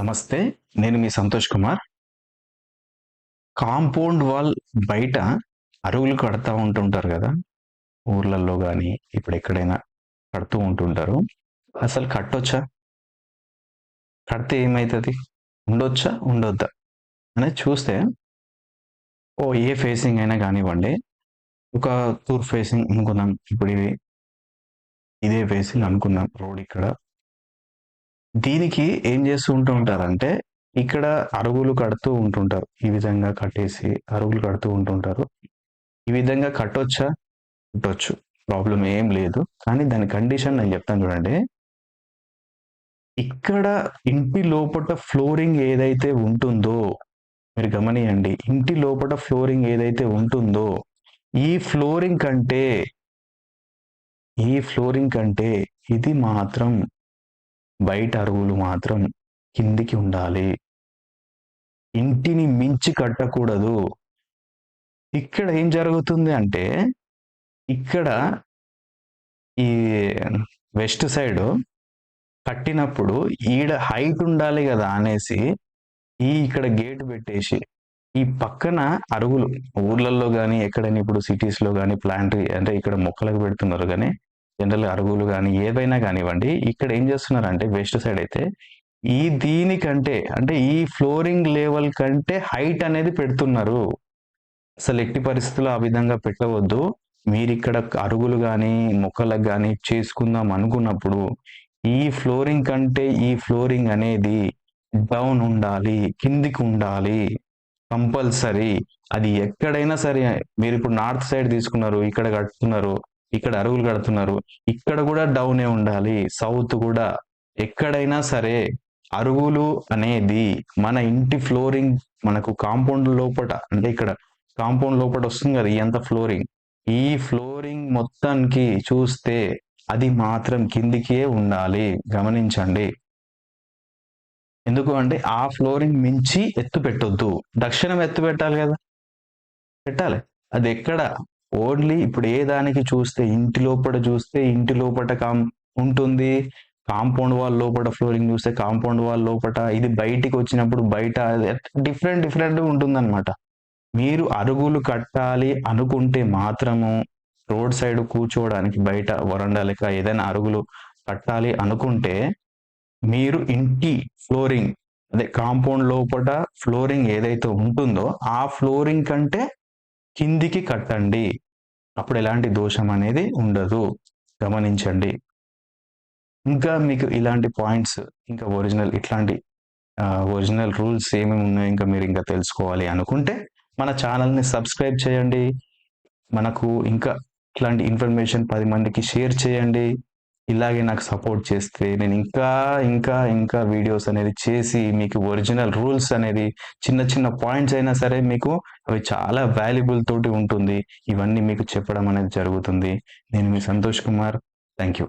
నమస్తే నేను మీ సంతోష్ కుమార్. కాంపౌండ్ వాల్ బయట అరుగులు కడతా ఉంటుంటారు కదా ఊర్లలో కానీ ఇప్పుడు ఎక్కడైనా కడుతూ ఉంటుంటారు. అసలు కట్టొచ్చా? కడితే ఏమవుతుంది ఉండొచ్చా? ఉండొద్దా? అనేది చూస్తే ఓ ఏ ఫేసింగ్ అయినా కానివ్వండి ఒక తూర్ ఫేసింగ్ అనుకుందాం ఇప్పుడు ఇది ఇదే ఫేసింగ్ అనుకుందాం రోడ్ ఇక్కడ దీనికి ఏం చేస్తూ ఉంటూ ఉంటారంటే ఇక్కడ అరుగులు కడుతూ ఉంటుంటారు. ఈ విధంగా కట్టేసి అరుగులు కడుతూ ఉంటుంటారు. ఈ విధంగా కట్టొచ్చా? కట్టొచ్చు. ప్రాబ్లం ఏం లేదు. కానీ దాని కండిషన్ నేను చెప్తాను చూడండి. ఇక్కడ ఇంటి లోపల ఫ్లోరింగ్ ఏదైతే ఉంటుందో మీరు గమనియండి. ఇంటి లోపల ఫ్లోరింగ్ ఏదైతే ఉంటుందో ఈ ఫ్లోరింగ్ కంటే ఈ ఫ్లోరింగ్ కంటే ఇది మాత్రం బయట అరుగులు మాత్రం కిందికి ఉండాలి. ఇంటిని మించి కట్టకూడదు. ఇక్కడ ఏం జరుగుతుంది అంటే ఇక్కడ ఈ వెస్ట్ సైడ్ కట్టినప్పుడు ఈడ హైట్ ఉండాలి కదా అనేసి ఈ ఇక్కడ గేట్ పెట్టేసి ఈ పక్కన అరుగులు ఊర్లలో కానీ ఎక్కడైనా ఇప్పుడు సిటీస్లో కానీ ప్లాంట్ అంటే ఇక్కడ మొక్కలకు పెడుతున్నారు కానీ జనరల్ అరుగులు కానీ ఏవైనా కానివ్వండి ఇక్కడ ఏం చేస్తున్నారంటే వెస్ట్ సైడ్ అయితే ఈ దీనికంటే అంటే ఈ ఫ్లోరింగ్ లెవెల్ కంటే హైట్ అనేది పెడుతున్నారు. అసలు ఎట్టి పరిస్థితుల్లో ఆ విధంగా పెట్టవద్దు. మీరు ఇక్కడ అరుగులు కానీ మొక్కలకు కానీ చేసుకుందాం అనుకున్నప్పుడు ఈ ఫ్లోరింగ్ కంటే ఈ ఫ్లోరింగ్ అనేది డౌన్ ఉండాలి కిందికి ఉండాలి కంపల్సరీ. అది ఎక్కడైనా సరే మీరు ఇప్పుడు నార్త్ సైడ్ తీసుకున్నారు ఇక్కడ కడుతున్నారు ఇక్కడ అరుగులు కడుతున్నారు. ఇక్కడ కూడా డౌనే ఉండాలి. సౌత్ కూడా. ఎక్కడైనా సరే అరుగులు అనేది మన ఇంటి ఫ్లోరింగ్ మనకు కాంపౌండ్ లోపట అంటే ఇక్కడ కాంపౌండ్ లోపల వస్తుంది కదా ఎంత ఫ్లోరింగ్. ఈ ఫ్లోరింగ్ మొత్తానికి చూస్తే అది మాత్రం కిందికే ఉండాలి. గమనించండి. ఎందుకు అంటే ఆ ఫ్లోరింగ్ మించి ఎత్తు పెట్టొద్దు. దక్షిణం ఎత్తు పెట్టాలి కదా. పెట్టాలి. అది ఎక్కడ? ఓన్లీ ఇప్పుడు ఏ దానికి చూస్తే ఇంటి లోపల చూస్తే ఇంటి లోపల కాం ఉంటుంది. కాంపౌండ్ వాల్ లోపల ఫ్లోరింగ్ చూస్తే కాంపౌండ్ వాల్ లోపల ఇది బయటికి వచ్చినప్పుడు బయట డిఫరెంట్ డిఫరెంట్ ఉంటుందన్నమాట. మీరు అరుగులు కట్టాలి అనుకుంటే మాత్రము రోడ్ సైడ్ కూర్చోవడానికి బయట వరండా లెక్క ఏదైనా అరుగులు కట్టాలి అనుకుంటే మీరు ఇంటి ఫ్లోరింగ్ అదే కాంపౌండ్ లోపల ఫ్లోరింగ్ ఏదైతే ఉంటుందో ఆ ఫ్లోరింగ్ కంటే కిందికి కట్టండి. అప్పుడు ఎలాంటి దోషం అనేది ఉండదు. గమనించండి. ఇంకా మీకు ఇలాంటి పాయింట్స్ ఇంకా ఒరిజినల్ ఇట్లాంటి ఒరిజినల్ రూల్స్ ఏమేమి ఉన్నాయో ఇంకా మీరు ఇంకా తెలుసుకోవాలి అనుకుంటే మన ఛానల్ని సబ్స్క్రైబ్ చేయండి. మనకు ఇంకా ఇట్లాంటి ఇన్ఫర్మేషన్ పది మందికి షేర్ చేయండి. ఇలాగే నాకు సపోర్ట్ చేస్తే నేను ఇంకా ఇంకా ఇంకా వీడియోస్ అనేది చేసి మీకు ఒరిజినల్ రూల్స్ అనేది చిన్న చిన్న పాయింట్స్ అయినా సరే మీకు అవి చాలా వాల్యుబుల్ తోటి ఉంటుంది. ఇవన్నీ మీకు చెప్పడం అనేది జరుగుతుంది. నేను మీ సంతోష్ కుమార్. Thank you